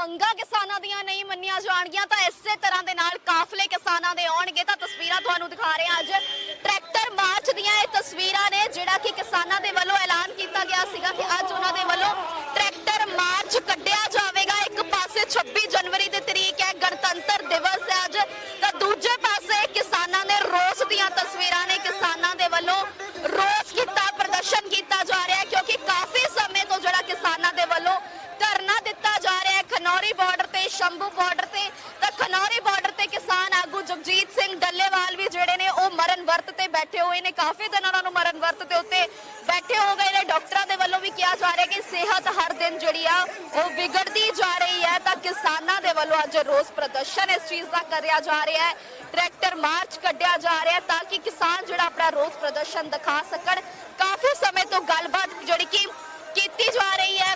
ਮੰਗਾਂ ਕਿਸਾਨਾਂ ਦੀਆਂ ਨਹੀਂ ਮੰਨੀਆਂ ਜਾਣਗੀਆਂ, ਤਾਂ ਇਸੇ ਤਰ੍ਹਾਂ ਦੇ ਨਾਲ ਕਾਫਲੇ ਕਿਸਾਨਾਂ ਦੇ ਆਉਣਗੇ। ਤਾਂ ਤਸਵੀਰਾਂ ਤੁਹਾਨੂੰ ਦਿਖਾ ਰਹੇ ਹਾਂ ਅੱਜ। ਟਰੈਕਟਰ ਮਾਰਚ ਦੀਆਂ ਇਹ ਤਸਵੀਰਾਂ ਨੇ, ਜਿਹੜਾ ਕਿ ਕਿਸਾਨਾਂ ਦੇ ਵੱਲੋਂ ਐਲਾਨ ਕੀਤਾ ਗਿਆ ਸੀਗਾ ਕਿ ਅੱਜ ਉਹਨਾਂ ਦੇ ਵੱਲੋਂ ਟਰੈਕਟਰ ਮਾਰਚ ਕੱਢਿਆ ਜਾਵੇਗਾ। ਇੱਕ ਪਾਸੇ 26 ਜਨਵਰੀ ਦੀ ਤਰੀਕ ਹੈ, ਗਣਤੰਤਰ ਦਿਵਸ ਹੈ ਅੱਜ। ਤਾਂ ਦੂਜੇ ਪਾਸੇ ਕਿਸਾਨਾਂ ਦੇ ਰੋਸ ਦੀਆਂ ਤਸਵੀਰਾਂ ਨੇ ਕਿਸਾਨਾਂ ਦੇ ਵੱਲੋਂ ਰੋਸ ਹੋਏ ਨੇ, ਕਾਫੀ ਦਿਨ ਉਹਨਾਂ ਨੂੰ ਮਰਨ ਵਰਤ ਦੇ ਉੱਤੇ ਬੈਠੇ ਹੋ ਗਏ ਨੇ। ਡਾਕਟਰਾਂ ਦੇ ਵੱਲੋਂ ਵੀ ਕਿਹਾ ਜਾ ਰਿਹਾ ਕਿ ਸਿਹਤ ਹਰ ਦਿਨ ਜਿਹੜੀ ਆ, ਉਹ ਵਿਗੜਦੀ ਜਾ ਰਹੀ ਹੈ। ਤਾਂ ਕਿਸਾਨਾਂ ਦੇ ਵੱਲੋਂ ਅੱਜ ਰੋਸ ਪ੍ਰਦਰਸ਼ਨ ਇਸ ਚੀਜ਼ ਦਾ ਕਰਿਆ ਜਾ ਰਿਹਾ ਹੈ। ਟਰੈਕਟਰ ਮਾਰਚ ਕੱਢਿਆ ਜਾ ਰਿਹਾ ਤਾਂ ਕਿ ਕਿਸਾਨ ਜਿਹੜਾ ਆਪਣਾ ਰੋਸ ਪ੍ਰਦਰਸ਼ਨ ਦਿਖਾ ਸਕਣ। ਕਾਫੀ ਸਮੇਂ ਤੋਂ ਗੱਲਬਾਤ ਜਿਹੜੀ ਕਿ ਕੀਤੀ ਜਾ ਰਹੀ ਹੈ,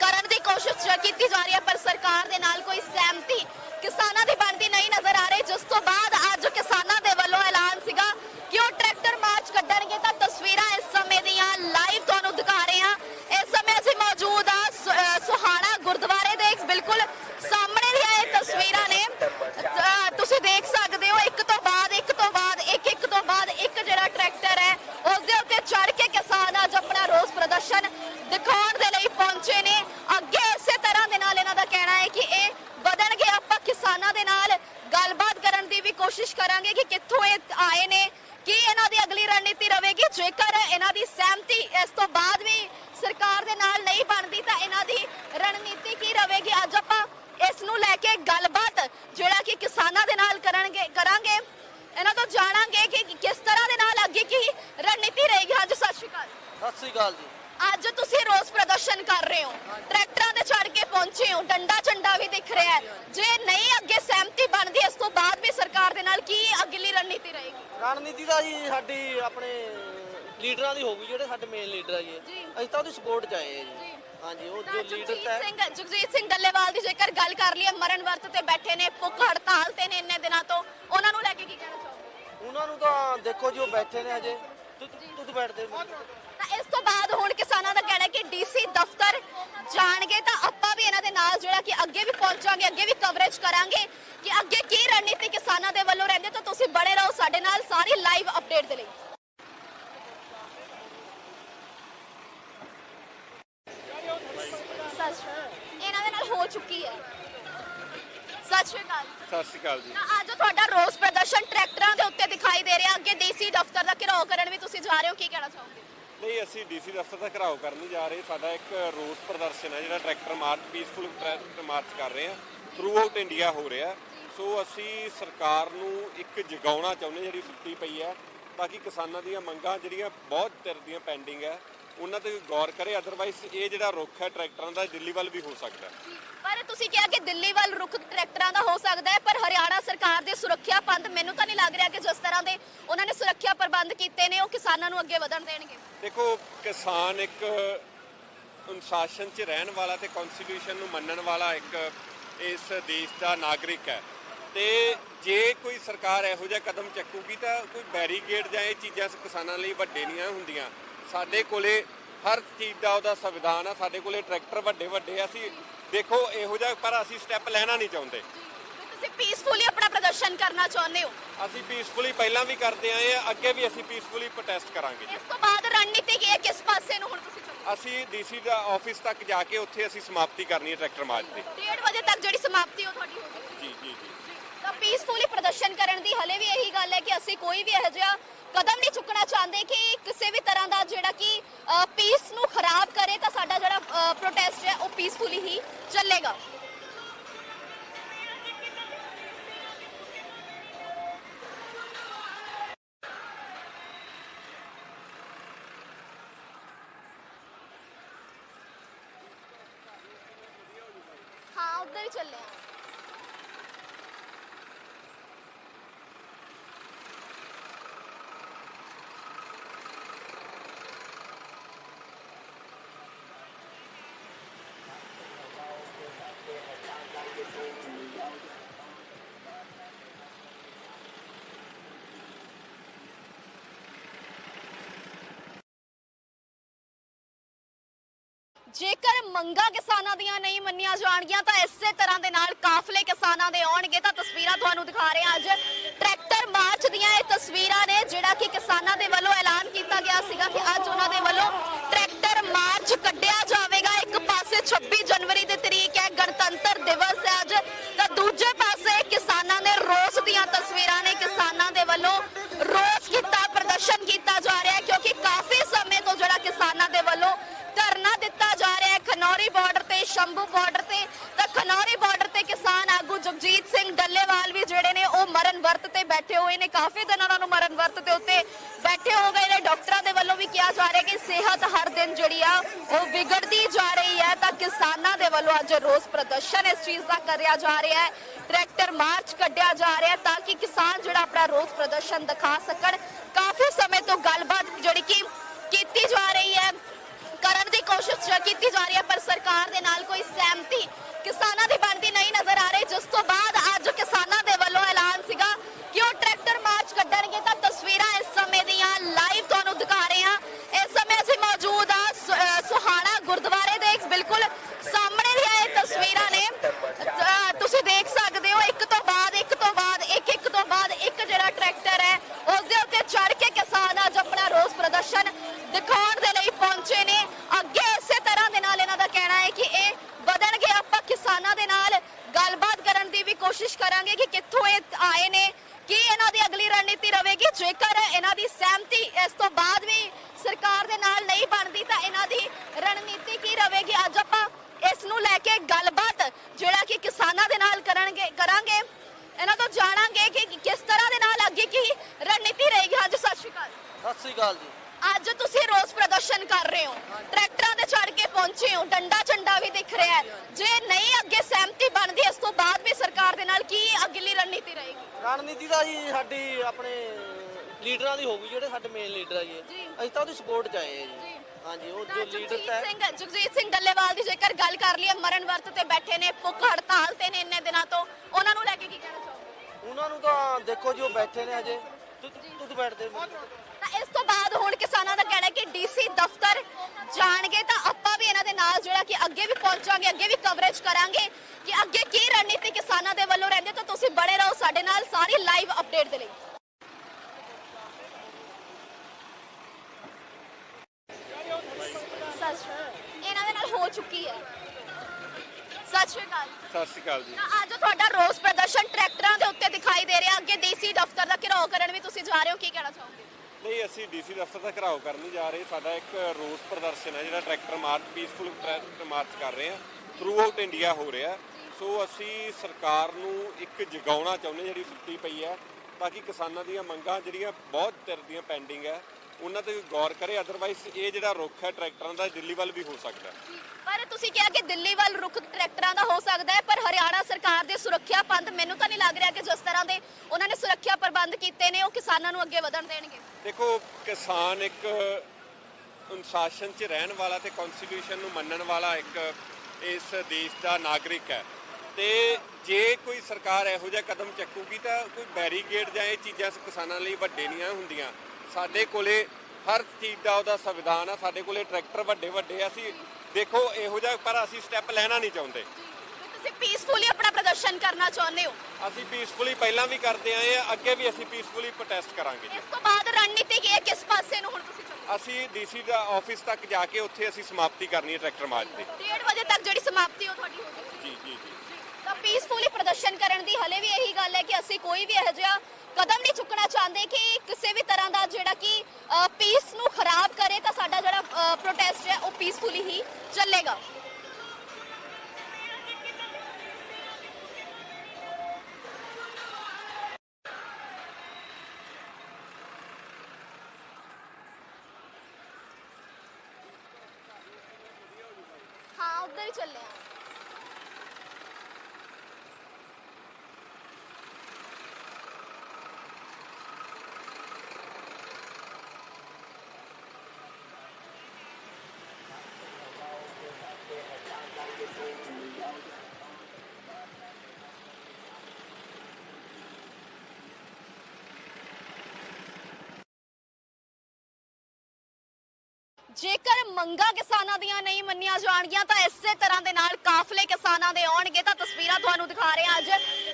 ਕਰਨ ਦੀ ਕੋਸ਼ਿਸ਼ ਕੀਤੀ ਜਾ ਰਹੀ ਹੈ, ਪਰ ਸਰਕਾਰ ਦੇ ਨਾਲ ਕੋਈ ਸਹਿਮਤੀ ਕਿਸਾਨਾਂ ਦੀ ਬਣਦੀ ਨਹੀਂ ਨਜ਼ਰ ਆ ਰਹੀ। ਜਿਸ ਤੋਂ ਬਾਅਦ ਅੱਜ ਕਿਸਾਨਾਂ ਦੇ ਵੱਲੋਂ ਐਲਾਨ ਸੀਗਾ ਕਿ ਉਹ ਟਰੈਕਟਰ ਮਾਰਚ ਕੱਢਣਗੇ ਤਾਂ ਤਸਵੀਰਾਂ ਇਸ ਸਮੇਂ ਦੀਆਂ ਲਾਈਵ ਤੁਹਾਨੂੰ ਦਿਖਾ ਰਹੇ ਹਾਂ ਇਸ ਸਮੇਂ ਅਸੀਂ ਮੌਜੂਦ ਆ ਸੁ- ਅਹ ਸੁਹਾਣਾ ਗੁਰਦੁਆਰੇ ਦੇ ਬਿਲਕੁਲ ਸਾਹਮਣੇ ਦੀਆਂ ਇਹ ਤਸਵੀਰਾਂ ਨੇ ਅਹ ਤੁਸੀਂ ਦੇਖ ਸਕਦੇ ਹੋ ਇੱਕ ਤੋਂ ਬਾਅਦ ਇੱਕ ਤੋਂ ਬਾਅਦ ਇੱਕ ਇੱਕ ਤੋਂ ਬਾਅਦ ਇੱਕ ਜਿਹੜਾ ਟਰੈਕਟਰ ਹੈ ਉਸ ਦੇ ਉੱਤੇ ਚੜ ਕੇ ਕਿਸਾਨ ਅੱਜ ਆਪਣਾ ਰੋਸ ਪ੍ਰਦਰਸ਼ਨ ਦਿਖਾਉਣ ਦੇ ਲਈ ਪਹੁੰਚੇ ਨੇ ਅੱਗੇ ਇਸੇ ਤਰ੍ਹਾਂ ਦੇ ਨਾਲ ਇਹਨਾਂ ਦਾ ਕਹਿਣਾ ਹੈ ਕਿ ਇਹ ਵਧਣਗੇ ਆਪਾਂ ਕਿਸਾਨਾਂ ਦੇ ਨਾਲ ਗੱਲਬਾਤ ਕਰਨ ਦੀ ਵੀ ਕੋਸ਼ਿਸ਼ ਕਰਾਂਗੇ ਕਿ ਕਿੱਥੋਂ ਇਹ ਆਏ ਨੇ ਕੀ ਇਹਨਾਂ ਦੀ ਅਗਲੀ ਰਣਨੀਤੀ ਰਹੇਗੀ ਜੇਕਰ ਇਹਨਾਂ ਦੀ ਸਹਿਮਤੀ ਇਸ ਤੋਂ ਬਾਅਦ ਵੀ ਸਰਕਾਰ ਦੇ ਨਾਲ ਨਹੀਂ ਬਣਦੀ ਤਾਂ ਇਹਨਾਂ ਦੀ ਰਣਨੀਤੀ ਕੀ ਰਹੇਗੀ ਅੱਜ ਆਪਾਂ ਇਸ ਨੂੰ ਲੈ ਕੇ ਗੱਲਬਾਤ ਜਿਹੜਾ ਕਿ ਕਿਸਾਨਾਂ ਦੇ ਨਾਲ ਕਰਨਗੇ ਕਰਾਂਗੇ। ਇਹਨਾਂ ਤੋਂ ਜਾਣਾਂਗੇ ਕਿ ਕਿਸ ਤਰ੍ਹਾਂ ਦੇ ਨਾਲ ਅੱਗੇ ਕੀ ਰਣਨੀਤੀ ਰਹੇਗੀ। ਹਾਂਜੀ ਸਤਿ ਸ਼੍ਰੀ ਅਕਾਲ। ਸਤਿ ਸ੍ਰੀ ਅਕਾਲ ਜੀ। ਅੱਜ ਤੁਸੀਂ ਰੋਸ ਪ੍ਰਦਰਸ਼ਨ ਕਰ ਰਹੇ ਹੋ। ਟਰੈਕਟਰਾਂ ਤੇ ਚੜ ਕੇ ਪਹੁੰਚੇ ਹੋ। ਡੰਡਾ ਝੰਡਾ ਵੀ ਦਿਖ ਰਿਹਾ ਹੈ। ਜੇ ਨਹੀਂ ਅੱਗੇ ਸਹਿਮਤੀ ਬਣਦੀ ਇਸ ਤੋਂ ਬਾਅਦ ਵੀ ਸਰਕਾਰ ਦੇ ਨਾਲ ਕੀ ਅਗਲੀ ਰਣਨੀਤੀ ਰਹੇਗੀ? ਰਣਨੀਤੀ ਦਾ ਜੀ ਸਾਡੀ ਆਪਣੇ ਲੀਡਰਾਂ ਦੀ ਹੋਊਗੀ ਜਿਹੜੇ ਸਾਡੇ ਮੇਨ ਲੀਡਰ ਆ ਜੀ। ਜੀ। ਅਸੀਂ ਤਾਂ ਉਹਦੀ ਸਪੋਰਟ 'ਚ ਆਏ ਆ ਜੀ। ਜੀ। ਹਾਂਜੀ ਉਹ ਤਾਂ ਜੋ ਲੀਡਰ ਜਗਜੀਤ ਤਾਂ ਸਿੰਘ ਜਗਜੀਤ ਸਿੰਘ ਡੱਲੇਵਾਲ ਦੀ ਜੇਕਰ ਗੱਲ ਕਰ ਲਈਏ ਮਰਨ ਵਰਤ ਤੇ ਬੈਠੇ ਨੇ ਭੁੱਖ ਹੜਤਾਲ ਤੇ ਨੇ ਇੰਨੇ ਦਿਨਾਂ ਤੋਂ। ਉਹਨਾਂ ਨੂੰ ਲੈ ਕੇ ਕੀ ਕਹਿਣਾ ਚਾਹੋਗੇ? ਉਹਨਾਂ ਨੂੰ ਤਾਂ ਦੇਖੋ ਜੀ ਉਹ ਬੈਠੇ ਨੇ ਹਜੇ। ਤੂੰ ਤੂੰ ਤੂੰ ਬੈਠਦੇ ਤਾਂ ਇਸ ਤੋਂ ਬਾਅਦ ਹੁਣ ਕਿਸਾਨਾਂ ਦਾ ਕਹਿਣਾ ਹੈ ਕਿ ਡੀਸੀ ਦਫ਼ਤਰ ਜਾਣਗੇ ਤਾਂ ਆਪਾਂ ਵੀ ਇਹਨਾਂ ਦੇ ਨਾਲ ਜਿਹੜਾ ਕਿ ਅੱਗੇ ਵੀ ਪਹੁੰਚਾਂਗੇ ਅੱਗੇ ਵੀ ਕਵਰੇਜ ਕਰਾਂਗੇ ਕਿ ਅੱਗੇ ਕੀ ਰਣਨੀਤੀ ਕਿਸਾਨਾਂ ਦੇ ਵੱਲੋਂ ਰਹਿੰਦੇ ਤਾਂ ਤੁਸੀਂ ਬੜੇ ਰਹੋ ਸਾਡੇ ਨਾਲ ਸਾਰੀ ਲਾਈਵ ਅਪਡੇਟ ਦੇ ਲਈ ਸਤਿ ਸ਼੍ਰੀ ਇਹਨਾਂ ਦੇ ਨਾਲ ਹੋ ਚੁੱਕੀ ਹੈ ਸਤਿ ਸ਼੍ਰੀ ਅਕਾਲ ਸਤਿ ਸ਼੍ਰੀ ਅਕਾਲ ਜੀ। ਤਾਂ ਅੱਜ ਤੁਹਾਡਾ ਰੋਸ ਪ੍ਰਦਰਸ਼ਨ ਟਰੈਕਟਰਾਂ ਦੇ ਉੱਤੇ ਦਿਖਾਈ ਦੇ ਰਿਹਾ। ਅੱਗੇ ਡੀਸੀ ਦਫ਼ਤਰ ਦਾ ਘਿਰਾਓ ਕਰਨ ਵੀ ਤੁਸੀਂ ਜਾ ਰਹੇ ਹੋ ਕੀ ਕਹਿਣਾ ਚਾਹੋਗੇ? ਨਹੀਂ ਅਸੀਂ ਡੀਸੀ ਦਫ਼ਤਰ ਦਾ ਘਰਾਓ ਕਰਨ ਨਹੀਂ ਜਾ ਰਹੇ। ਸਾਡਾ ਇੱਕ ਰੋਸ ਪ੍ਰਦਰਸ਼ਨ ਹੈ ਜਿਹੜਾ tractor march peaceful tractor march ਕਰ ਰਹੇ ਆ ਥਰੂ ਆਊਟ ਇੰਡੀਆ ਹੋ ਰਿਹਾ ਸੋ ਅਸੀਂ ਸਰਕਾਰ ਨੂੰ ਇੱਕ ਜਗਾਉਣਾ ਚਾਹੁੰਦੇ ਜਿਹੜੀ ਸੁੱਤੀ ਪਈ ਹੈ ਤਾਂ ਕਿ ਕਿਸਾਨਾਂ ਦੀਆਂ ਮੰਗਾਂ ਜਿਹੜੀਆਂ ਬਹੁਤ ਚਿਰ ਦੀਆਂ ਪੈਂਡਿੰਗ ਹੈ ਉਹਨਾਂ ਤੇ ਗੌਰ ਕਰੇ ਅਦਰਵਾਈਜ਼ ਇਹ ਜਿਹੜਾ ਰੁੱਖ ਹੈ ਟਰੈਕਟਰਾਂ ਦਾ ਦਿੱਲੀ ਵੱਲ ਵੀ ਹੋ ਸਕਦਾ ਹੈ। ਪਰ ਤੁਸੀਂ ਕਿਹਾ ਕਿ ਦਿੱਲੀ ਵੱਲ ਰੁਖ ਟਰੈਕਟਰਾਂ ਦਾ ਹੋ ਸਕਦਾ ਹੈ ਪਰ ਹਰਿਆਣਾ ਸਰਕਾਰ ਦੇ ਸੁਰੱਖਿਆ ਪੰਧ ਮੈਨੂੰ ਤਾਂ ਨਹੀਂ ਲੱਗ ਰਿਹਾ ਕਿ ਜਿਸ ਤਰ੍ਹਾਂ ਦੇ ਉਹਨਾਂ ਨੇ ਸੁਰੱਖਿਆ ਪ੍ਰਬੰਧ ਕੀਤੇ ਨੇ ਉਹ ਕਿਸਾਨਾਂ ਨੂੰ ਅੱਗੇ ਵਧਣ ਦੇਣਗੇ। ਦੇਖੋ ਕਿਸਾਨ ਇੱਕ ਅਨੁਸ਼ਾਸਨ 'ਚ ਰਹਿਣ ਵਾਲਾ ਤੇ ਕਨਸਟੀਟਿਊਸ਼ਨ ਨੂੰ ਮੰਨਣ ਵਾਲਾ ਇੱਕ ਇਸ ਦੇਸ਼ ਦਾ ਨਾਗਰਿਕ ਹੈ। ਤੇ ਜੇ ਕੋਈ ਸਰਕਾਰ ਇਹੋ ਜਿਹਾ ਕਦਮ ਚੱਕੂਗੀ ਤਾਂ ਕੋਈ ਬੈਰੀਕੇਡ ਜਾਂ ਇਹ ਚੀਜ਼ਾਂ ਕਿਸਾਨਾਂ ਲਈ ਵੱਡੇ ਨਹੀਂ ਹੁੰਦੀਆਂ। ਸਾਡੇ ਕੋਲੇ ਹਰ ਚੀਜ਼ ਦਾ ਉਹਦਾ ਸੰਵਿਧਾਨ ਆ ਸਾਡੇ ਕੋਲੇ ਟਰੈਕਟਰ ਵੱਡੇ ਵੱਡੇ ਆ। ਅਸੀਂ ਦੇਖੋ ਇਹੋ ਜਿਹਾ ਪਰ ਅਸੀਂ ਸਟੈਪ ਲੈਣਾ ਨਹੀਂ ਚਾਹੁੰਦੇ। ਤੁਸੀਂ ਪੀਸਫੁਲੀ ਆਪਣਾ ਪ੍ਰਦਰਸ਼ਨ ਕਰਨਾ ਚਾਹੁੰਦੇ ਹੋ? ਅਸੀਂ ਪੀਸਫੁਲੀ ਪਹਿਲਾਂ ਵੀ ਕਰਦੇ ਆਏ ਆ ਅੱਗੇ ਵੀ ਅਸੀਂ ਪੀਸਫੁਲੀ ਪ੍ਰੋਟੈਸਟ ਕਰਾਂਗੇ ਜੀ। ਇਸ ਤੋਂ ਬਾਅਦ ਰਣਨੀਤੀ ਕੀ ਹੈ? ਕਿਸ ਪਾਸੇ ਨੂੰ ਹੁਣ ਤੁਸੀਂ ਅਸੀਂ ਡੀਸੀ ਦਾ ਆਫਿਸ ਤੱਕ ਜਾ ਕੇ ਉੱਥੇ ਅਸੀਂ ਸਮਾਪਤੀ ਕਰਨੀ ਹੈ ਟਰੈਕਟਰ ਮਾਰਚ ਦੀ। 1:30 ਵਜੇ ਤੱਕ ਜਿਹੜੀ ਸਮਾਪਤੀ ਉਹ ਤੁਹਾਡੀ ਹੋ ਜਾਏਗੀ। ਜੀ ਜੀ ਜੀ। ਤਾਂ ਪੀਸਫੁਲੀ ਪ੍ਰਦਰਸ਼ਨ ਕਰਨ ਦੀ ਹਲੇ ਵੀ ਇਹੀ ਗੱਲ ਹੈ ਕਿ ਅਸੀਂ ਕੋਈ ਵੀ ਇਹੋ ਜਿਹਾ ਕਦਮ ਨਹੀਂ ਚੁੱਕਣਾ ਚਾਹੁੰਦੇ ਕਿ ਕਿਸੇ ਵੀ ਤਰ੍ਹਾਂ ਦਾ ਜਿਹੜਾ ਕਿ ਪੀਸ ਨੂੰ ਖਰਾਬ ਕਰੇ ਤਾਂ ਸਾਡਾ ਜਿਹੜਾ ਪ੍ਰੋਟੈਸਟ ਹੈ ਉਹ ਪੀਸਫੁਲੀ ਹੀ ਚੱਲੇਗਾ। ਹਾਂ, ਉੱਧਰ ਹੀ ਚੱਲੇ ਆ ਜੇਕਰ ਮੰਗਾਂ ਕਿਸਾਨਾਂ ਦੀਆਂ ਨਹੀਂ ਮੰਨੀਆਂ ਜਾਣਗੀਆਂ, ਤਾਂ ਇਸੇ ਤਰ੍ਹਾਂ ਦੇ ਨਾਲ ਕਾਫਲੇ ਕਿਸਾਨਾਂ ਦੇ ਆਉਣਗੇ। ਤਾਂ ਤਸਵੀਰਾਂ ਤੁਹਾਨੂੰ ਦਿਖਾ ਰਹੇ ਹਾਂ ਅੱਜ। ਟਰੈਕਟਰ ਮਾਰਚ ਦੀਆਂ ਇਹ ਤਸਵੀਰਾਂ ਨੇ, ਜਿਹੜਾ ਕਿ ਕਿਸਾਨਾਂ ਦੇ ਵੱਲੋਂ ਐਲਾਨ ਕੀਤਾ ਗਿਆ ਸੀਗਾ ਕਿ ਅੱਜ ਉਹਨਾਂ ਦੇ ਵੱਲੋਂ ਟਰੈਕਟਰ ਮਾਰਚ ਕੱਢਿਆ ਜਾਵੇਗਾ। ਇੱਕ ਪਾਸੇ 26 ਜਨਵਰੀ ਦੀ ਤਰੀਕ ਹੈ, ਗਣਤੰਤਰ ਦਿਵਸ ਹੈ ਅੱਜ। ਤਾਂ ਦੂਜੇ ਪਾਸੇ ਕਿਸਾਨਾਂ ਦੇ ਰੋਸ ਦੀਆਂ ਤਸਵੀਰਾਂ ਨੇ, ਕਿਸਾਨਾਂ ਦੇ ਵੱਲੋਂ ਰੋਸ ਕੀਤਾ, ਪ੍ਰਦਰਸ਼ਨ ਕੀਤਾ ਜਾ ਰਿਹਾ ਕਿਉਂਕਿ ਕਾਫੀ ਸਮੇਂ ਤੋਂ ਜਿਹੜਾ ਕਿਸਾਨਾਂ ਦੇ ਵੱਲੋਂ ਖਨੌਰੀ ਬਾਰਡਰ ਤੇ, ਸ਼ੰਭੂ ਬਾਰਡਰ ਤੇ, ਤਾਂ ਖਨੌਰੀ ਬਾਰਡਰ ਤੇ ਕਿਸਾਨ ਆਗੂ ਜਗਜੀਤ ਸਿੰਘ ਡੱਲੇਵਾਲ ਵੀ ਜਿਹੜੇ ਨੇ ਉਹ ਮਰਨ ਵਰਤ ਤੇ ਬੈਠੇ ਹੋਏ ਨੇ। ਕਾਫੀ ਦਿਨ ਉਹਨਾਂ ਨੂੰ ਮਰਨ ਵਰਤ ਦੇ ਉੱਤੇ ਬੈਠੇ ਹੋ ਗਏ ਨੇ। ਡਾਕਟਰਾਂ ਦੇ ਵੱਲੋਂ ਵੀ ਕਿਹਾ ਜਾ ਰਿਹਾ ਕਿ ਸਿਹਤ ਹਰ ਦਿਨ ਜਿਹੜੀ ਆ, ਉਹ ਵਿਗੜਦੀ ਜਾ ਰਹੀ ਹੈ। ਤਾਂ ਕਿਸਾਨਾਂ ਦੇ ਵੱਲੋਂ ਅੱਜ ਰੋਸ ਪ੍ਰਦਰਸ਼ਨ ਇਸ ਚੀਜ਼ ਦਾ ਕਰਿਆ ਜਾ ਰਿਹਾ ਹੈ। ਟਰੈਕਟਰ ਮਾਰਚ ਕੱਢਿਆ ਜਾ ਰਿਹਾ ਤਾਂ ਕਿ ਕਿਸਾਨ ਜਿਹੜਾ ਆਪਣਾ ਰੋਸ ਪ੍ਰਦਰਸ਼ਨ ਦਿਖਾ ਸਕਣ। ਕਾਫੀ ਸਮੇਂ ਤੋਂ ਗੱਲਬਾਤ ਜਿਹੜੀ ਕਿ ਕੀਤੀ ਜਾ ਰਹੀ ਹੈ। ਕਰਨ ਦੀ ਕੋਸ਼ਿਸ਼ ਕੀਤੀ ਜਾ ਰਹੀ ਹੈ, ਪਰ ਸਰਕਾਰ ਦੇ ਨਾਲ ਕੋਈ ਸਹਿਮਤੀ ਕਿਸਾਨਾਂ ਦੀ ਬਣਦੀ ਨਹੀਂ ਨਜ਼ਰ ਆ ਰਹੀ। ਜਿਸ ਤੋਂ ਬਾਅਦ ਅੱਜ ਕਿਸਾਨਾਂ ਦੇ ਵੱਲੋਂ ਐਲਾਨ ਸੀਗਾ ਕਿ ਉਹ ਟਰੈਕਟਰ ਮਾਰਚ ਕੱਢਣਗੇ। ਤਾਂ ਤਸਵੀਰਾਂ ਇਸ ਸਮੇਂ ਦੀਆਂ ਲਾਈਵ ਤੁਹਾਨੂੰ ਦਿਖਾ ਰਹੇ ਹਾਂ ਇਸ ਸਮੇਂ ਅਸੀਂ ਮੌਜੂਦ ਆ ਸੁ- ਅਹ ਸੁਹਾਣਾ ਗੁਰਦੁਆਰੇ ਦੇ ਬਿਲਕੁਲ ਸਾਹਮਣੇ ਦੀਆਂ ਇਹ ਤਸਵੀਰਾਂ ਨੇ ਅਹ ਤੁਸੀਂ ਦੇਖ ਸਕਦੇ ਹੋ ਇੱਕ ਤੋਂ ਬਾਅਦ ਇੱਕ ਤੋਂ ਬਾਅਦ ਇੱਕ ਇੱਕ ਤੋਂ ਬਾਅਦ ਇੱਕ ਜਿਹੜਾ ਟਰੈਕਟਰ ਹੈ ਉਸ ਦੇ ਉੱਤੇ ਚੜ ਕੇ ਕਿਸਾਨ ਅੱਜ ਆਪਣਾ ਰੋਸ ਪ੍ਰਦਰਸ਼ਨ ਦਿਖਾਉਣ ਦੇ ਲਈ ਪਹੁੰਚੇ ਨੇ ਅੱਗੇ ਇਸੇ ਤਰ੍ਹਾਂ ਦੇ ਨਾਲ ਇਹਨਾਂ ਦਾ ਕਹਿਣਾ ਹੈ ਕਿ ਇਹ ਵਧਣਗੇ ਆਪਾਂ ਕਿਸਾਨਾਂ ਦੇ ਨਾਲ ਗੱਲਬਾਤ ਕਰਨ ਦੀ ਵੀ ਕੋਸ਼ਿਸ਼ ਕਰਾਂਗੇ ਕਿ ਕਿੱਥੋਂ ਇਹ ਆਏ ਨੇ ਕੀ ਇਹਨਾਂ ਦੀ ਅਗਲੀ ਰਣਨੀਤੀ ਰਹੇਗੀ ਜੇਕਰ ਇਹਨਾਂ ਦੀ ਸਹਿਮਤੀ ਇਸ ਤੋਂ ਬਾਅਦ ਵੀ ਸਰਕਾਰ ਦੇ ਨਾਲ ਨਹੀਂ ਬਣਦੀ ਤਾਂ ਇਹਨਾਂ ਦੀ ਰਣਨੀਤੀ ਕੀ ਰਹੇਗੀ ਅੱਜ ਆਪਾਂ ਇਸ ਨੂੰ ਲੈ ਕੇ ਗੱਲਬਾਤ ਜਿਹੜਾ ਕਿ ਕਿਸਾਨਾਂ ਦੇ ਨਾਲ ਕਰਨਗੇ ਕਰਾਂਗੇ। ਇਹਨਾਂ ਤੋਂ ਜਾਣਾਂਗੇ ਕਿ ਕਿਸ ਤਰ੍ਹਾਂ ਦੇ ਨਾਲ ਅੱਗੇ ਕੀ ਰਣਨੀਤੀ ਰਹੇਗੀ। ਹਾਂਜੀ ਸਤਿ ਸ਼੍ਰੀ ਅਕਾਲ। ਸਤਿ ਸ੍ਰੀ ਅਕਾਲ ਜੀ। ਅੱਜ ਤੁਸੀਂ ਰੋਸ ਪ੍ਰਦਰਸ਼ਨ ਕਰ ਰਹੇ ਹੋ। ਟਰੈਕਟਰਾਂ ਤੇ ਚੜ ਕੇ ਪਹੁੰਚੇ ਹੋ। ਡੰਡਾ ਝੰਡਾ ਵੀ ਦਿਖ ਰਿਹਾ ਹੈ। ਜੇ ਨਹੀਂ ਅੱਗੇ ਸਹਿਮਤੀ ਬਣਦੀ ਇਸ ਤੋਂ ਬਾਅਦ ਵੀ ਸਰਕਾਰ ਦੇ ਨਾਲ ਕੀ ਅਗਲੀ ਰਣਨੀਤੀ ਰਹੇਗੀ? ਰਣਨੀਤੀ ਦਾ ਜੀ ਸਾਡੀ ਆਪਣੇ ਲੀਡਰਾਂ ਦੀ ਹੋਊਗੀ ਜਿਹੜੇ ਸਾਡੇ ਮੇਨ ਲੀਡਰ ਆ ਜੀ। ਅਸੀਂ ਤਾਂ ਉਹਦੀ ਸਪੋਰਟ 'ਚ ਆਏ ਆ ਜੀ। ਹਾਂਜੀ ਉਹ ਤਾਂ ਜੋ ਲੀਡਰ ਜਗਜੀਤ ਤਾਂ ਸਿੰਘ ਜਗਜੀਤ ਸਿੰਘ ਡੱਲੇਵਾਲ ਦੀ ਜੇਕਰ ਗੱਲ ਕਰ ਲਈਏ ਮਰਨ ਵਰਤ ਤੇ ਬੈਠੇ ਨੇ ਭੁੱਖ ਹੜਤਾਲ ਤੇ ਨੇ ਇੰਨੇ ਦਿਨਾਂ ਤੋਂ। ਉਹਨਾਂ ਨੂੰ ਲੈ ਕੇ ਕੀ ਕਹਿਣਾ ਚਾਹੋਗੇ? ਉਹਨਾਂ ਨੂੰ ਤਾਂ ਦੇਖੋ ਜੀ ਉਹ ਬੈਠੇ ਨੇ ਹਜੇ। ਤੁਸੀਂ ਬੈਠਦੇ ਹੋ ਤਾਂ ਇਸ ਤੋਂ ਬਾਅਦ ਹੁਣ ਕਿਸਾਨਾਂ ਦਾ ਕਹਿਣਾ ਹੈ ਕਿ ਡੀਸੀ ਦਫ਼ਤਰ ਜਾਣਗੇ ਤਾਂ ਆਪਾਂ ਵੀ ਇਹਨਾਂ ਦੇ ਨਾਲ ਜਿਹੜਾ ਕਿ ਅੱਗੇ ਵੀ ਪਹੁੰਚਾਂਗੇ ਅੱਗੇ ਵੀ ਕਵਰੇਜ ਕਰਾਂਗੇ ਕਿ ਅੱਗੇ ਕੀ ਰਣਨੀਤੀ ਕਿਸਾਨਾਂ ਦੇ ਵੱਲੋਂ ਰਹਿੰਦੀ ਹੈ। ਤਾਂ ਤੁਸੀਂ ਬਣੇ ਰਹੋ ਸਾਡੇ ਨਾਲ ਸਾਰੀ ਲਾਈਵ ਅਪਡੇਟ ਦੇ ਲਈ ਸਤਿ ਸ਼੍ਰੀ ਅਕਾਲ। ਇਹਨਾਂ ਦੇ ਨਾਲ ਹੋ ਚੁੱਕੀ ਹੈ। ਸਤਿ ਸ਼੍ਰੀ ਅਕਾਲ। ਸਤਿ ਸ਼੍ਰੀ ਅਕਾਲ ਜੀ। ਤਾਂ ਅੱਜ ਤੁਹਾਡਾ ਰੋਸ ਪ੍ਰਦਰਸ਼ਨ ਟਰੈਕਟਰਾਂ ਦੇ ਉੱਤੇ ਦਿਖਾਈ ਦੇ ਰਿਹਾ। ਅੱਗੇ ਡੀਸੀ ਦਫ਼ਤਰ ਦਾ ਘਿਰਾਓ ਕਰਨ ਵੀ ਤੁਸੀਂ ਜਾ ਰਹੇ ਹੋ ਕੀ ਕਹਿਣਾ ਚਾਹੋਗੇ? ਨਹੀਂ ਅਸੀਂ ਡੀਸੀ ਦਫ਼ਤਰ ਦਾ ਘਰਾਓ ਕਰਨ ਨਹੀਂ ਜਾ ਰਹੇ। ਸਾਡਾ ਇੱਕ ਰੋਸ ਪ੍ਰਦਰਸ਼ਨ ਹੈ ਜਿਹੜਾ tractor march peaceful tractor march ਕਰ ਰਹੇ ਆ ਥਰੂ ਆਊਟ ਇੰਡੀਆ ਹੋ ਰਿਹਾ। ਸੋ ਅਸੀਂ ਸਰਕਾਰ ਨੂੰ ਇੱਕ ਜਗਾਉਣਾ ਚਾਹੁੰਦੇ ਜਿਹੜੀ ਸੁੱਤੀ ਪਈ ਹੈ। ਤਾਂ ਕਿ ਕਿਸਾਨਾਂ ਦੀਆਂ ਮੰਗਾਂ ਜਿਹੜੀਆਂ ਬਹੁਤ ਚਿਰ ਦੀਆਂ ਪੈਂਡਿੰਗ ਹੈ ਉਹਨਾਂ ਤੇ ਗੌਰ ਕਰੇ ਅਦਰਵਾਈਜ਼ ਇਹ ਜਿਹੜਾ ਰੁੱਖ ਹੈ ਟਰੈਕਟਰਾਂ ਦਾ ਦਿੱਲੀ ਵੱਲ ਵੀ ਹੋ ਸਕਦਾ ਹੈ। ਪਰ ਤੁਸੀਂ ਕਿਹਾ ਕਿ ਦਿੱਲੀ ਵੱਲ ਰੁਖ ਟਰੈਕਟਰਾਂ ਦਾ ਹੋ ਸਕਦਾ ਹੈ ਪਰ ਹਰਿਆਣਾ ਸਰਕਾਰ ਦੇ ਸੁਰੱਖਿਆ ਪੰਧ ਮੈਨੂੰ ਤਾਂ ਨਹੀਂ ਲੱਗ ਰਿਹਾ ਕਿ ਜਿਸ ਤਰ੍ਹਾਂ ਦੇ ਉਹਨਾਂ ਨੇ ਸੁਰੱਖਿਆ ਪ੍ਰਬੰਧ ਕੀਤੇ ਨੇ ਉਹ ਕਿਸਾਨਾਂ ਨੂੰ ਅੱਗੇ ਵਧਣ ਦੇਣਗੇ। ਦੇਖੋ ਕਿਸਾਨ ਇੱਕ ਅਨੁਸ਼ਾਸਨ 'ਚ ਰਹਿਣ ਵਾਲਾ ਤੇ ਕਨਸਟੀਟਿਊਸ਼ਨ ਨੂੰ ਮੰਨਣ ਵਾਲਾ ਇੱਕ ਇਸ ਦੇਸ਼ ਦਾ ਨਾਗਰਿਕ ਹੈ। ਤੇ ਜੇ ਕੋਈ ਸਰਕਾਰ ਇਹੋ ਜਿਹਾ ਕਦਮ ਚੱਕੂਗੀ ਤਾਂ ਕੋਈ ਬੈਰੀਕੇਡ ਜਾਂ ਇਹ ਚੀਜ਼ਾਂ ਕਿਸਾਨਾਂ ਲਈ ਵੱਡੇ ਨਹੀਂ ਹੁੰਦੀਆਂ। ਸਾਡੇ ਕੋਲੇ ਹਰ ਚੀਜ਼ ਦਾ ਉਹਦਾ ਸੰਵਿਧਾਨ ਆ ਸਾਡੇ ਕੋਲੇ ਟਰੈਕਟਰ ਵੱਡੇ ਵੱਡੇ ਆ ਅਸੀਂ ਦੇਖੋ ਇਹੋ ਜਿਹਾ ਪਰ ਅਸੀਂ ਸਟੈਪ ਲੈਣਾ ਨਹੀਂ ਚਾਹੁੰਦੇ। ਤੁਸੀਂ ਪੀਸਫੁਲੀ ਆਪਣਾ ਪ੍ਰਦਰਸ਼ਨ ਕਰਨਾ ਚਾਹੁੰਦੇ ਹੋ? ਅਸੀਂ ਪੀਸਫੁਲੀ ਪਹਿਲਾਂ ਵੀ ਕਰਦੇ ਆਏ ਆ ਅੱਗੇ ਵੀ ਅਸੀਂ ਪੀਸਫੁਲੀ ਪ੍ਰੋਟੈਸਟ ਕਰਾਂਗੇ ਜੀ। ਇਸ ਤੋਂ ਬਾਅਦ ਰਣਨੀਤੀ ਕੀ ਹੈ? ਕਿਸ ਪਾਸੇ ਨੂੰ ਹੁਣ ਤੁਸੀਂ ਚੱਲੋ? ਅਸੀਂ ਡੀਸੀ ਦਾ ਆਫਿਸ ਤੱਕ ਜਾ ਕੇ ਉੱਥੇ ਅਸੀਂ ਸਮਾਪਤੀ ਕਰਨੀ ਹੈ ਟਰੈਕਟਰ ਮਾਰਚ ਦੀ। 1:30 ਵਜੇ ਤੱਕ ਜਿਹੜੀ ਸਮਾਪਤੀ ਉਹ ਤੁਹਾਡੀ ਹੋ ਜਾਏਗੀ ਜੀ ਜੀ ਜੀ। ਪੀਸਫੁਲੀ ਪ੍ਰਦਰਸ਼ਨ ਕਰਨ ਦੀ ਹਲੇ ਵੀ ਇਹੀ ਗੱਲ ਹੈ ਕਿ ਅਸੀਂ ਕੋਈ ਵੀ ਇਹੋ ਜਿਹਾ ਕਦਮ ਨਹੀਂ ਚੁੱਕਣਾ ਚਾਹੁੰਦੇ ਕਿ ਕਿਸੇ ਵੀ ਤਰ੍ਹਾਂ ਦਾ ਜਿਹੜਾ ਕਿ ਪੀਸ ਨੂੰ ਖਰਾਬ ਕਰੇ ਤਾਂ ਸਾਡਾ ਜਿਹੜਾ ਪ੍ਰੋਟੈਸਟ ਹੈ ਉਹ ਪੀਸਫੁਲੀ ਹੀ ਚੱਲੇਗਾ। ਹਾਂ, ਉੱਧਰ ਹੀ ਚੱਲੇ ਆ ਜੇਕਰ ਮੰਗਾਂ ਕਿਸਾਨਾਂ ਦੀਆਂ ਨਹੀਂ ਮੰਨੀਆਂ ਜਾਣਗੀਆਂ, ਤਾਂ ਇਸੇ ਤਰ੍ਹਾਂ ਦੇ ਨਾਲ ਕਾਫਲੇ ਕਿਸਾਨਾਂ ਦੇ ਆਉਣਗੇ। ਤਾਂ ਤਸਵੀਰਾਂ ਤੁਹਾਨੂੰ ਦਿਖਾ ਰਹੇ ਹਾਂ ਅੱਜ।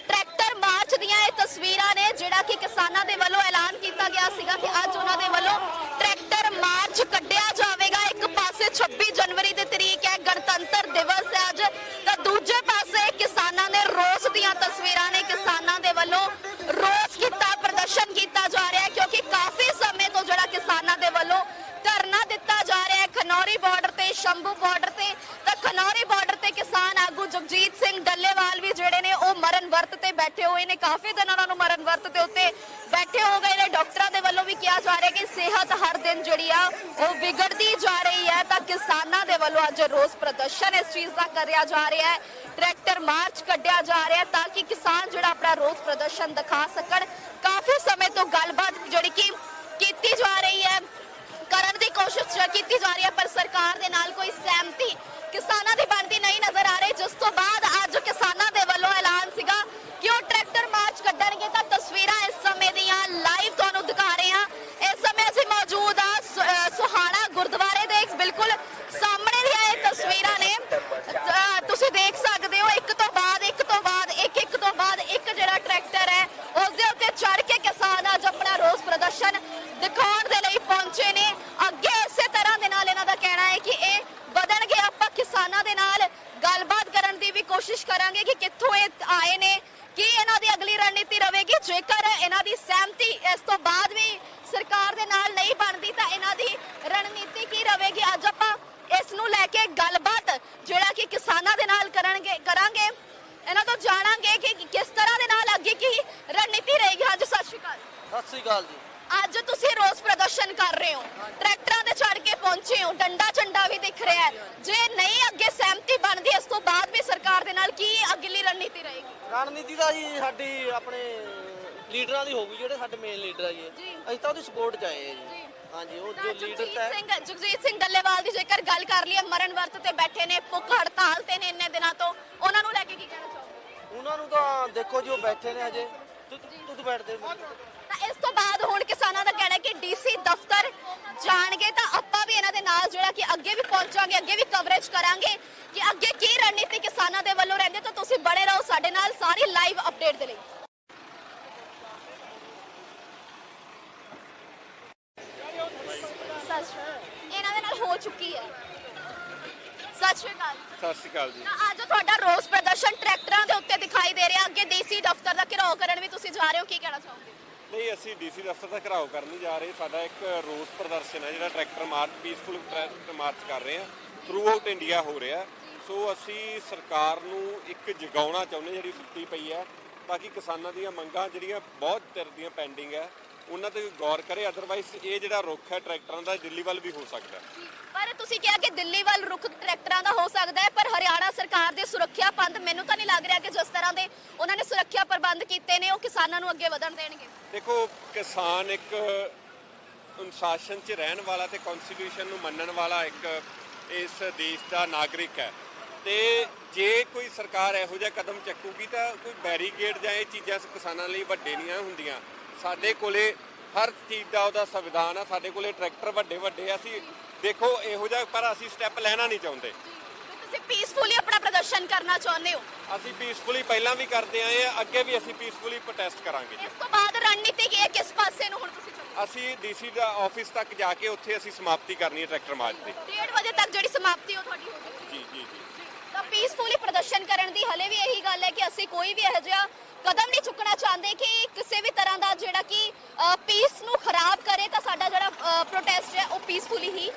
ਟਰੈਕਟਰ ਮਾਰਚ ਦੀਆਂ ਇਹ ਤਸਵੀਰਾਂ ਨੇ, ਜਿਹੜਾ ਕਿ ਕਿਸਾਨਾਂ ਦੇ ਵੱਲੋਂ ਐਲਾਨ ਕੀਤਾ ਗਿਆ ਸੀਗਾ ਕਿ ਅੱਜ ਉਹਨਾਂ ਦੇ ਵੱਲੋਂ ਟਰੈਕਟਰ ਮਾਰਚ ਕੱਢਿਆ ਜਾਵੇ। ਵੀ ਕਿਹਾ ਜਾ ਰਿਹਾ ਕਿ ਸਿਹਤ ਹਰ ਦਿਨ ਜਿਹੜੀ ਆ, ਉਹ ਵਿਗੜਦੀ ਜਾ ਰਹੀ ਹੈ। ਤਾਂ ਕਿਸਾਨਾਂ ਦੇ ਵੱਲੋਂ ਅੱਜ ਰੋਸ ਪ੍ਰਦਰਸ਼ਨ ਇਸ ਚੀਜ਼ ਦਾ ਕਰਿਆ ਜਾ ਰਿਹਾ ਹੈ। ਟਰੈਕਟਰ ਮਾਰਚ ਕੱਢਿਆ ਜਾ ਰਿਹਾ ਤਾਂ ਕਿ ਕਿਸਾਨ ਜਿਹੜਾ ਆਪਣਾ ਰੋਸ ਪ੍ਰਦਰਸ਼ਨ ਦਿਖਾ ਸਕਣ। ਕਾਫੀ ਸਮੇਂ ਤੋਂ ਗੱਲਬਾਤ ਜਿਹੜੀ ਕਿ ਕੀਤੀ ਜਾ ਰਹੀ ਹੈ, ਕਰਨ ਦੀ ਕੋਸ਼ਿਸ਼ ਕੀਤੀ ਜਾ ਰਹੀ ਹੈ, ਪਰ ਸਰਕਾਰ ਦੇ ਨਾਲ ਕੋਈ ਸਹਿਮਤੀ ਕਿਸਾਨਾਂ ਦੀ ਬਣਦੀ ਨਹੀਂ ਨਜ਼ਰ ਆ ਰਹੀ। ਜਿਸ ਤੋਂ ਬਾਅਦ ਅੱਜ ਕਿਸਾਨਾਂ ਦੇ ਵੱਲੋਂ ਐਲਾਨ ਸੀਗਾ ਕਿ ਉਹ ਟਰੈਕਟਰ ਮਾਰਚ ਕੱਢਣਗੇ ਤਾਂ ਤਸਵੀਰਾਂ ਇਸ ਸਮੇਂ ਦੀਆਂ ਲਾਈਵ ਤੁਹਾਨੂੰ ਦਿਖਾ ਰਹੇ ਹਾਂ ਇਸ ਸਮੇਂ ਅਸੀਂ ਮੌਜੂਦ ਆ ਸੁ- ਅਹ ਸੁਹਾਣਾ ਗੁਰਦੁਆਰੇ ਦੇ ਬਿਲਕੁਲ ਸਾਹਮਣੇ ਦੀਆਂ ਇਹ ਤਸਵੀਰਾਂ ਨੇ ਅਹ ਤੁਸੀਂ ਦੇਖ ਸਕਦੇ ਹੋ ਇੱਕ ਤੋਂ ਬਾਅਦ ਇੱਕ ਤੋਂ ਬਾਅਦ ਇੱਕ ਇੱਕ ਤੋਂ ਬਾਅਦ ਇੱਕ ਜਿਹੜਾ ਟਰੈਕਟਰ ਹੈ ਉਸ ਦੇ ਉੱਤੇ ਚੜ ਕੇ ਕਿਸਾਨ ਅੱਜ ਆਪਣਾ ਰੋਸ ਪ੍ਰਦਰਸ਼ਨ ਦਿਖਾਉਣ ਦੇ ਲਈ ਪਹੁੰਚੇ ਨੇ ਅੱਗੇ ਇਸੇ ਤਰ੍ਹਾਂ ਦੇ ਨਾਲ ਇਹਨਾਂ ਦਾ ਕਹਿਣਾ ਹੈ ਕਿ ਇਹ ਵਧਣਗੇ ਆਪਾਂ ਕਿਸਾਨਾਂ ਦੇ ਨਾਲ ਗੱਲਬਾਤ ਕਰਨ ਦੀ ਵੀ ਕੋਸ਼ਿਸ਼ ਕਰਾਂਗੇ ਕਿ ਕਿੱਥੋਂ ਇਹ ਆਏ ਨੇ, ਕੀ ਇਹਨਾਂ ਦੀ ਅਗਲੀ ਰਣਨੀਤੀ ਰਹੇਗੀ ਜੇਕਰ ਇਹਨਾਂ ਦੀ ਸਹਿਮਤੀ ਇਸ ਤੋਂ ਬਾਅਦ ਵੀ ਸਰਕਾਰ ਦੇ ਨਾਲ ਨਹੀਂ ਬਣਦੀ, ਤਾਂ ਇਹਨਾਂ ਦੀ ਰਣਨੀਤੀ ਕੀ ਰਹੇਗੀ ਅੱਜ ਆਪਾਂ ਇਸ ਨੂੰ ਲੈ ਕੇ ਗੱਲਬਾਤ ਜਿਹੜਾ ਕਿ ਕਿਸਾਨਾਂ ਦੇ ਨਾਲ ਕਰਨਗੇ, ਕਰਾਂਗੇ। ਇਹਨਾਂ ਤੋਂ ਜਾਣਾਂਗੇ ਕਿ ਕਿਸ ਤਰ੍ਹਾਂ ਦੇ ਨਾਲ ਅੱਗੇ ਕੀ ਰਣਨੀਤੀ ਰਹੇਗੀ। ਹਾਂਜੀ, ਸਤਿ ਸ਼੍ਰੀ ਅਕਾਲ। ਸਤਿ ਸ੍ਰੀ ਅਕਾਲ ਜੀ। ਅੱਜ ਤੁਸੀਂ ਰੋਸ ਪ੍ਰਦਰਸ਼ਨ ਕਰ ਰਹੇ ਹੋ। ਟਰੈਕਟਰਾਂ ਤੇ ਚੜ ਕੇ ਪਹੁੰਚੇ ਹੋ। ਡੰਡਾ ਝੰਡਾ ਵੀ ਦਿਖ ਰਿਹਾ ਹੈ। ਜੇ ਨਹੀਂ ਅੱਗੇ ਸਹਿਮਤੀ ਬਣਦੀ ਇਸ ਤੋਂ ਬਾਅਦ ਵੀ ਸਰਕਾਰ ਦੇ ਨਾਲ ਕੀ ਅਗਲੀ ਰਣਨੀਤੀ ਰਹੇਗੀ? ਰਣਨੀਤੀ ਦਾ ਜੀ ਸਾਡੀ ਆਪਣੇ ਲੀਡਰਾਂ ਦੀ ਹੋਊਗੀ ਜਿਹੜੇ ਸਾਡੇ ਮੇਨ ਲੀਡਰ ਆ ਜੀ। ਅਸੀਂ ਤਾਂ ਉਹਦੀ ਸਪੋਰਟ 'ਚ ਆਏ ਆ ਜੀ। ਹਾਂਜੀ ਉਹ ਜੋ ਲੀਡਰ ਸਿੰਘ ਜਗਜੀਤ ਸਿੰਘ ਡੱਲੇਵਾਲ ਦੀ ਜੇਕਰ ਗੱਲ ਕਰ ਲਈਏ ਮਰਨ ਵਰਤ ਤੇ ਬੈਠੇ ਨੇ ਭੁੱਖ ਹੜਤਾਲ ਤੇ ਨੇ ਇੰਨੇ ਦਿਨਾਂ ਤੋਂ। ਉਹਨਾਂ ਨੂੰ ਲੈ ਕੇ ਕੀ ਕਹਿਣਾ ਚਾਹੋਗੇ? ਉਹਨਾਂ ਨੂੰ ਤਾਂ ਦੇਖੋ ਜੀ ਉਹ ਬੈਠੇ ਨੇ ਹਜੇ। ਤੂੰ ਤੂੰ ਤੂੰ ਬੈਠਦੇ ਤਾਂ ਇਸ ਤੋਂ ਬਾਅਦ ਹੁਣ ਕਿਸਾਨਾਂ ਦਾ ਕਹਿਣਾ ਹੈ ਕਿ ਡੀਸੀ ਦਫ਼ਤਰ ਜਾਣਗੇ ਤਾਂ ਆਪਾਂ ਵੀ ਇਹਨਾਂ ਦੇ ਨਾਲ ਜਿਹੜਾ ਕਿ ਅੱਗੇ ਵੀ ਪਹੁੰਚਾਂਗੇ ਅੱਗੇ ਵੀ ਕਵਰੇਜ ਕਰਾਂਗੇ ਕਿ ਅੱਗੇ ਕੀ ਰਣਨੀਤੀ ਕਿਸਾਨਾਂ ਦੇ ਵੱਲੋਂ ਰਹਿੰਦੀ ਤਾਂ ਤੁਸੀਂ ਬੜੇ ਰਹੋ ਸਾਡੇ ਨਾਲ ਸਾਰੀ ਲਾਈਵ ਅਪਡੇਟ ਦੇ ਲਈ। ਸਤਿ ਸ਼੍ਰੀ ਅਕਾਲ। ਇਹਨਾਂ ਦੇ ਨਾਲ ਹੋ ਚੁੱਕੀ ਹੈ। ਸਤਿ ਸ਼੍ਰੀ ਅਕਾਲ। ਸਤਿ ਸ਼੍ਰੀ ਅਕਾਲ ਜੀ। ਤਾਂ ਅੱਜ ਤੁਹਾਡਾ ਰੋਸ ਪ੍ਰਦਰਸ਼ਨ ਟਰੈਕਟਰਾਂ ਦੇ ਉੱਤੇ ਦਿਖਾਈ ਦੇ ਰਿਹਾ। ਅੱਗੇ ਡੀਸੀ ਦਫ਼ਤਰ ਦਾ ਘਿਰਾਓ ਕਰਨ ਵੀ ਤੁਸੀਂ ਜਾ ਰਹੇ ਹੋ ਕੀ ਕਹਿਣਾ ਚਾਹੋਗੇ? ਨਹੀਂ ਅਸੀਂ ਡੀਸੀ ਦਫ਼ਤਰ ਦਾ ਘਰਾਓ ਕਰਨ ਨਹੀਂ ਜਾ ਰਹੇ ਸਾਡਾ ਇੱਕ ਰੋਸ ਪ੍ਰਦਰਸ਼ਨ ਹੈ ਜਿਹੜਾ tractor march peaceful tractor march ਕਰ ਰਹੇ ਆ ਥਰੂ ਆਊਟ ਇੰਡੀਆ ਹੋ ਰਿਹਾ ਸੋ ਅਸੀਂ ਸਰਕਾਰ ਨੂੰ ਇੱਕ ਜਗਾਉਣਾ ਚਾਹੁੰਦੇ ਜਿਹੜੀ ਸੁੱਤੀ ਪਈ ਹੈ, ਤਾਂ ਕਿ ਕਿਸਾਨਾਂ ਦੀਆਂ ਮੰਗਾਂ ਜਿਹੜੀਆਂ ਬਹੁਤ ਚਿਰ ਦੀਆਂ ਪੈਂਡਿੰਗ ਹੈ ਉਹਨਾਂ ਤੇ ਗੌਰ ਕਰੇ ਅਦਰਵਾਈਜ਼ ਇਹ ਜਿਹੜਾ ਰੁੱਖ ਹੈ ਟਰੈਕਟਰਾਂ ਦਾ ਦਿੱਲੀ ਵੱਲ ਵੀ ਹੋ ਸਕਦਾ ਹੈ। ਪਰ ਤੁਸੀਂ ਕਿਹਾ ਕਿ ਦਿੱਲੀ ਵੱਲ ਰੁਖ ਟਰੈਕਟਰਾਂ ਦਾ ਹੋ ਸਕਦਾ ਹੈ ਪਰ ਹਰਿਆਣਾ ਸਰਕਾਰ ਦੇ ਸੁਰੱਖਿਆ ਪੰਧ ਮੈਨੂੰ ਤਾਂ ਨਹੀਂ ਲੱਗ ਰਿਹਾ ਕਿ ਜਿਸ ਤਰ੍ਹਾਂ ਦੇ ਉਹਨਾਂ ਨੇ ਸੁਰੱਖਿਆ ਪ੍ਰਬੰਧ ਕੀਤੇ ਨੇ ਉਹ ਕਿਸਾਨਾਂ ਨੂੰ ਅੱਗੇ ਵਧਣ ਦੇਣਗੇ। ਦੇਖੋ ਕਿਸਾਨ ਇੱਕ ਅਨੁਸ਼ਾਸਨ 'ਚ ਰਹਿਣ ਵਾਲਾ ਤੇ ਕਨਸਟੀਟਿਊਸ਼ਨ ਨੂੰ ਮੰਨਣ ਵਾਲਾ ਇੱਕ ਇਸ ਦੇਸ਼ ਦਾ ਨਾਗਰਿਕ ਹੈ। ਤੇ ਜੇ ਕੋਈ ਸਰਕਾਰ ਇਹੋ ਜਿਹਾ ਕਦਮ ਚੱਕੂਗੀ ਤਾਂ ਕੋਈ ਬੈਰੀਕੇਡ ਜਾਂ ਇਹ ਚੀਜ਼ਾਂ ਕਿਸਾਨਾਂ ਲਈ ਵੱਡੇ ਨਹੀਂ ਹੁੰਦੀਆਂ। ਸਾਡੇ ਕੋਲੇ ਹਰ ਚੀਜ਼ ਦਾ ਉਹਦਾ ਸੰਵਿਧਾਨ ਆ ਸਾਡੇ ਕੋਲੇ ਟਰੈਕਟਰ ਵੱਡੇ ਵੱਡੇ ਆ ਅਸੀਂ ਦੇਖੋ ਇਹੋ ਜਿਹਾ ਪਰ ਅਸੀਂ ਸਟੈਪ ਲੈਣਾ ਨਹੀਂ ਚਾਹੁੰਦੇ। ਤੁਸੀਂ ਪੀਸਫੁਲੀ ਆਪਣਾ ਪ੍ਰਦਰਸ਼ਨ ਕਰਨਾ ਚਾਹੁੰਦੇ ਹੋ? ਅਸੀਂ ਪੀਸਫੁਲੀ ਪਹਿਲਾਂ ਵੀ ਕਰਦੇ ਆਏ ਆ ਅੱਗੇ ਵੀ ਅਸੀਂ ਪੀਸਫੁਲੀ ਪ੍ਰੋਟੈਸਟ ਕਰਾਂਗੇ ਇਸ ਤੋਂ ਬਾਅਦ ਰਣਨੀਤੀ ਕੀ ਹੈ ਕਿਸ ਪਾਸੇ ਨੂੰ ਹੁਣ ਤੁਸੀਂ ਚੱਲੋ? ਅਸੀਂ ਡੀਸੀ ਦਾ ਆਫਿਸ ਤੱਕ ਜਾ ਕੇ ਉੱਥੇ ਅਸੀਂ ਸਮਾਪਤੀ ਕਰਨੀ ਹੈ ਟਰੈਕਟਰ ਮਾਰਚ ਦੀ। 1:30 ਵਜੇ ਤੱਕ ਜਿਹੜੀ ਸਮਾਪਤੀ ਉਹ ਤੁਹਾਡੀ ਹੋ ਜਾਏਗੀ। ਜੀ ਜੀ ਜੀ। ਤਾਂ ਪੀਸਫੁਲੀ ਪ੍ਰਦਰਸ਼ਨ ਕਰਨ ਦੀ ਹਲੇ ਵੀ ਇਹੀ ਗੱਲ ਹੈ ਕਿ ਅਸੀਂ ਕੋਈ ਵੀ ਇਹੋ ਜਿਹਾ ਕਦਮ ਨਹੀਂ ਚੁੱਕਣਾ ਚਾਹੁੰਦੇ ਕਿ ਕਿਸੇ ਵੀ ਤਰ੍ਹਾਂ ਦਾ ਜਿਹੜਾ ਕਿ ਪੀਸ ਨੂੰ ਖਰਾਬ ਕਰੇ ਤਾਂ ਸਾਡਾ ਜਿਹੜਾ ਪ੍ਰੋਟੈਸਟ ਹੈ ਉਹ ਪੀਸਫੁਲੀ ਹੀ